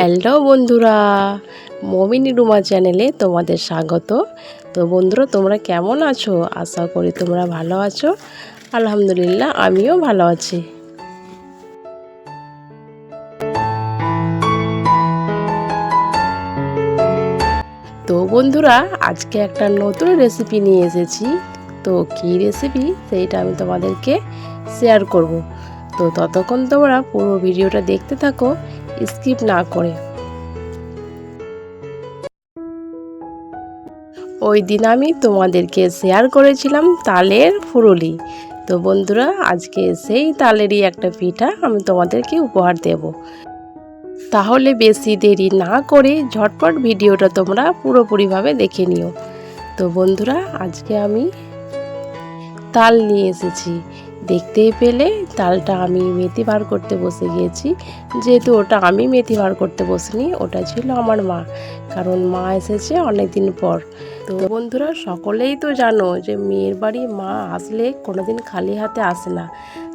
Hello বন্ধুরা, মমিনী রুমা চ্যানেলে তোমাদের স্বাগত। তো বন্ধুরা, তোমরা কেমন আছো? আশা করি তোমরা ভালো আছো। আলহামদুলিল্লাহ, আমিও ভালো আছি। তো বন্ধুরা, আজকে একটা নতুন রেসিপি নিয়ে এসেছি। তো কী রেসিপি সেইটা আমি তোমাদেরকে শেয়ার করব। তো ততক্ষণ তোমরা পুরো ভিডিওটা দেখতে থাকো। স্কিপ না করে। ওই দিন আমি তোমাদেরকে শেয়ার করেছিলাম তালের ফুরুলি। তো বন্ধুরা, আজকে সেই তালেরই একটা পিঠা আমি তোমাদেরকে উপহার দেব। তাহলে বেশি দেরি না করে ঝটপট ভিডিওটা তোমরা পুরোপুরিভাবে দেখে নিও। তো বন্ধুরা, আজকে আমি তাল নিয়ে এসেছি। দেখতেই পেলে তালটা আমি মেথি বার করতে বসে গিয়েছি। যেহেতু ওটা আমি মেথি বার করতে বসিনি, ওটা ছিল আমার মা। কারণ মা এসেছে অনেক দিন পর। তো বন্ধুরা, সকলেই তো জানো যে মেয়ের বাড়ি মা আসলে কোনোদিন খালি হাতে আসে না।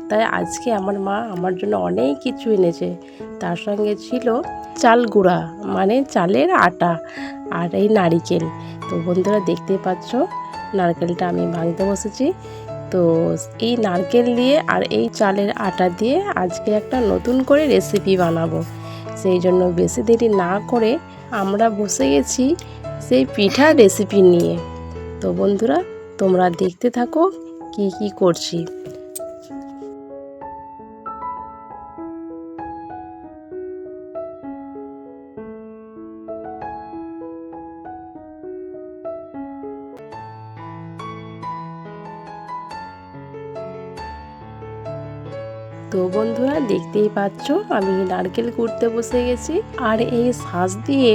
তাই আজকে আমার মা আমার জন্য অনেক কিছু এনেছে। তার সঙ্গে ছিল চাল গুঁড়া মানে চালের আটা আর এই নারিকেল। তো বন্ধুরা, দেখতেই পাচ্ছ নারকেলটা আমি ভাঙতে বসেছি। তো এই নারকেল দিয়ে আর এই চালের আটা দিয়ে আজকে একটা নতুন করে রেসিপি বানাবো। সেই জন্য বেশি দেরি না করে আমরা বসে গেছি সেই পিঠা রেসিপি নিয়ে। তো বন্ধুরা, তোমরা দেখতে থাকো কি কি করছি। তো বন্ধুরা দেখতেই পাচ্ছ, আমি নারকেল কুড়তে বসে গেছি আর এই শাঁস দিয়ে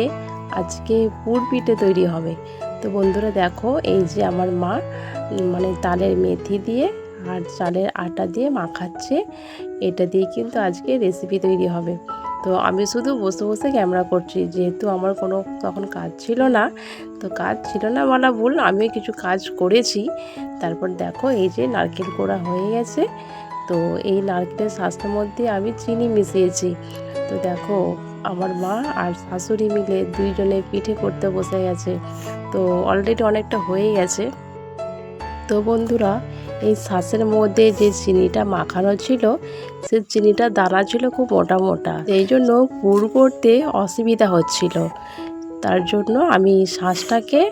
আজকে পুর পিঠে তৈরি হবে। তো বন্ধুরা দেখো, এই যে আমার মা মানে তালের মেথি দিয়ে আর চালের আটা দিয়ে মাখাচ্ছে, এটা দিয়ে কিন্তু আজকে রেসিপি তৈরি হবে। তো আমি শুধু বসে বসে ক্যামেরা করছি, যেহেতু আমার কোনো তখন কাজ ছিল না, তো কাজ ছিল না বলা ভুল, আমিও কিছু কাজ করেছি। তারপর দেখো, এই যে নারকেল কোড়া হয়ে গেছে তো এই নারকেলের শাঁসের মধ্যে আমি চিনি মিশিয়েছি। তো দেখো, আমার মা আর শাশুড়ি মিলে দুইজনে পিঠে করতে বসে গেছে। তো অলরেডি অনেকটা হয়ে গেছে। তো বন্ধুরা, এই শাঁসের মধ্যে যে চিনিটা মাখানো ছিল, সে চিনিটা দানা ছিল খুব মোটা মোটা। সেই জন্য পুর করতে অসুবিধা হচ্ছিল। তার জন্য আমি শাঁসটাকে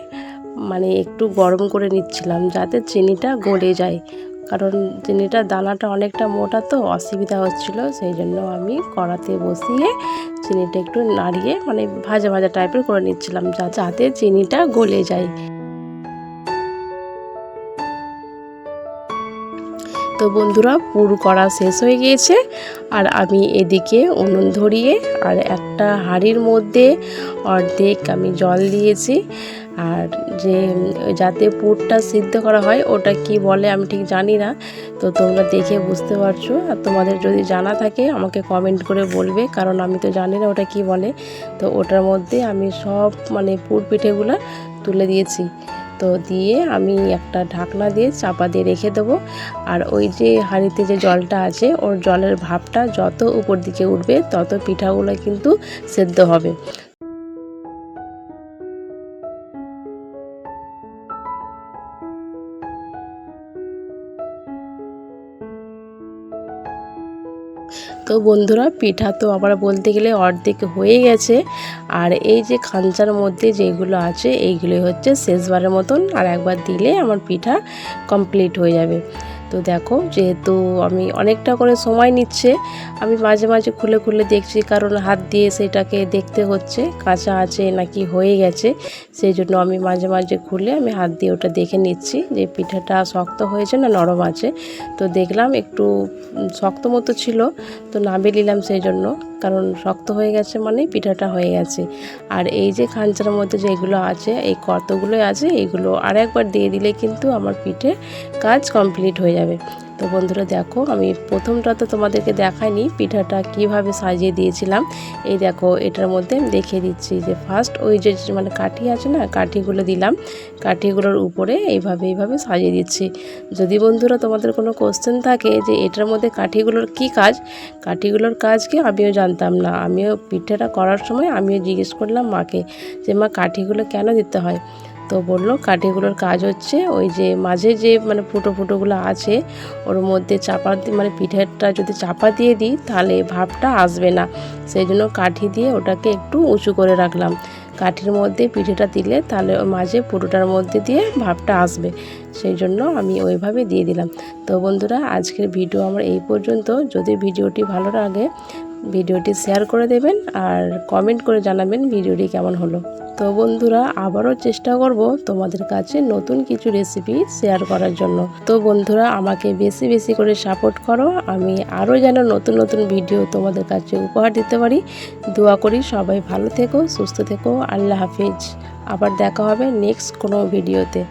মানে একটু গরম করে নিচ্ছিলাম যাতে চিনিটা গলে যায়। কারণ চিনিটার দানাটা অনেকটা মোটা তো অসুবিধা হচ্ছিল, সেই জন্য আমি কড়াতে বসিয়ে চিনিটা একটু নাড়িয়ে মানে ভাজা ভাজা টাইপের করে নিচ্ছিলাম, যা যাতে চিনিটা গলে যায়। তো বন্ধুরা, পুর করা শেষ হয়ে গিয়েছে, আর আমি এদিকে উনুন ধরিয়ে আর একটা হাঁড়ির মধ্যে অর্ধেক আমি জল দিয়েছি। আর যে যাতে পুরটা সিদ্ধ করা হয়, ওটা কি বলে আমি ঠিক জানি না। তো তোমরা দেখে বুঝতে পারছ। আর তোমাদের যদি জানা থাকে, আমাকে কমেন্ট করে বলবে, কারণ আমি তো জানি না ওটা কি বলে। তো ওটার মধ্যে আমি সব মানে পুর পিঠেগুলো তুলে দিয়েছি। তো দিয়ে আমি একটা ঢাকনা দিয়ে চাপা দিয়ে রেখে দেবো। আর ওই যে হাঁড়িতে যে জলটা আছে, ওর জলের ভাবটা যত উপর দিকে উঠবে, তত পিঠাগুলো কিন্তু সেদ্ধ হবে। তো বন্ধুরা, পিঠা তো আমার বলতে গেলে অর্ধেক হয়ে গেছে। আর এই যে খাঞ্চার মধ্যে যেগুলো আছে এইগুলো হচ্ছে শেষবারের মতন। আর একবার দিলে আমার পিঠা কমপ্লিট হয়ে যাবে। তো দেখো, যেহেতু আমি অনেকটা করে সময় নিচ্ছে, আমি মাঝে মাঝে খুলে খুলে দেখছি, কারণ হাত দিয়ে সেটাকে দেখতে হচ্ছে, কাঁচা আছে নাকি হয়ে গেছে, সেই জন্য আমি মাঝে মাঝে খুলে আমি হাত দিয়ে ওটা দেখে নিচ্ছি, যে পিঠাটা শক্ত হয়েছে না নরম আছে। তো দেখলাম একটু শক্ত মতো ছিল, তো নামিয়ে নিলাম সেই জন্য। কারণ শক্ত হয়ে গেছে মানে পিঠাটা হয়ে গেছে। আর এই যে খাঞ্চার মধ্যে যেগুলো আছে, এই কতগুলো আছে, এগুলো আর একবার দিয়ে দিলে কিন্তু আমার পিঠে কাজ কমপ্লিট হয়ে যাবে। তো বন্ধুরা দেখো, আমি প্রথমটা তো তোমাদেরকে দেখাইনি, পিঠাটা কীভাবে সাজিয়ে দিয়েছিলাম। এই দেখো, এটার মধ্যে আমি দেখিয়ে দিচ্ছি যে ফার্স্ট ওই যে মানে কাঠি আছে না, কাঠিগুলো দিলাম। কাঠিগুলোর উপরে এইভাবে এইভাবে সাজিয়ে দিচ্ছি। যদি বন্ধুরা তোমাদের কোনো কোশ্চেন থাকে যে এটার মধ্যে কাঠিগুলোর কি কাজ, কাঠিগুলোর কাজ কি আমিও জানতাম না। আমিও পিঠাটা করার সময় আমিও জিজ্ঞেস করলাম মাকে যে মা কাঠিগুলো কেন দিতে হয়? তো বলল, কাঠিগুলোর কাজ হচ্ছে, ওই যে মাঝে যে মানে ফুটো ফুটোগুলো আছে, ওর মধ্যে চাপা মানে পিঠেরটা যদি চাপা দিয়ে দিই, তাহলে ভাবটা আসবে না। সেই জন্য কাঠি দিয়ে ওটাকে একটু উঁচু করে রাখলাম। কাঠির মধ্যে পিঠেটা দিলে তাহলে মাঝে পুরোটার মধ্যে দিয়ে ভাবটা আসবে। সেই জন্য আমি ওইভাবে দিয়ে দিলাম। তো বন্ধুরা, আজকের ভিডিও আমার এই পর্যন্ত। যদি ভিডিওটি ভালো লাগে ভিডিওটি শেয়ার করে দেবেন আর কমেন্ট করে জানাবেন ভিডিওটি কেমন হলো। তো বন্ধুরা, আবারও চেষ্টা করব তোমাদের কাছে নতুন কিছু রেসিপি শেয়ার করার জন্য। তো বন্ধুরা, আমাকে বেশি বেশি করে সাপোর্ট করো। আমি আরও যেন নতুন নতুন ভিডিও তোমাদের কাছে উপহার দিতে পারি। দোয়া করি সবাই ভালো থেকো, সুস্থ থেকো। আল্লাহ হাফিজ। আবার দেখা হবে নেক্সট কোনো ভিডিওতে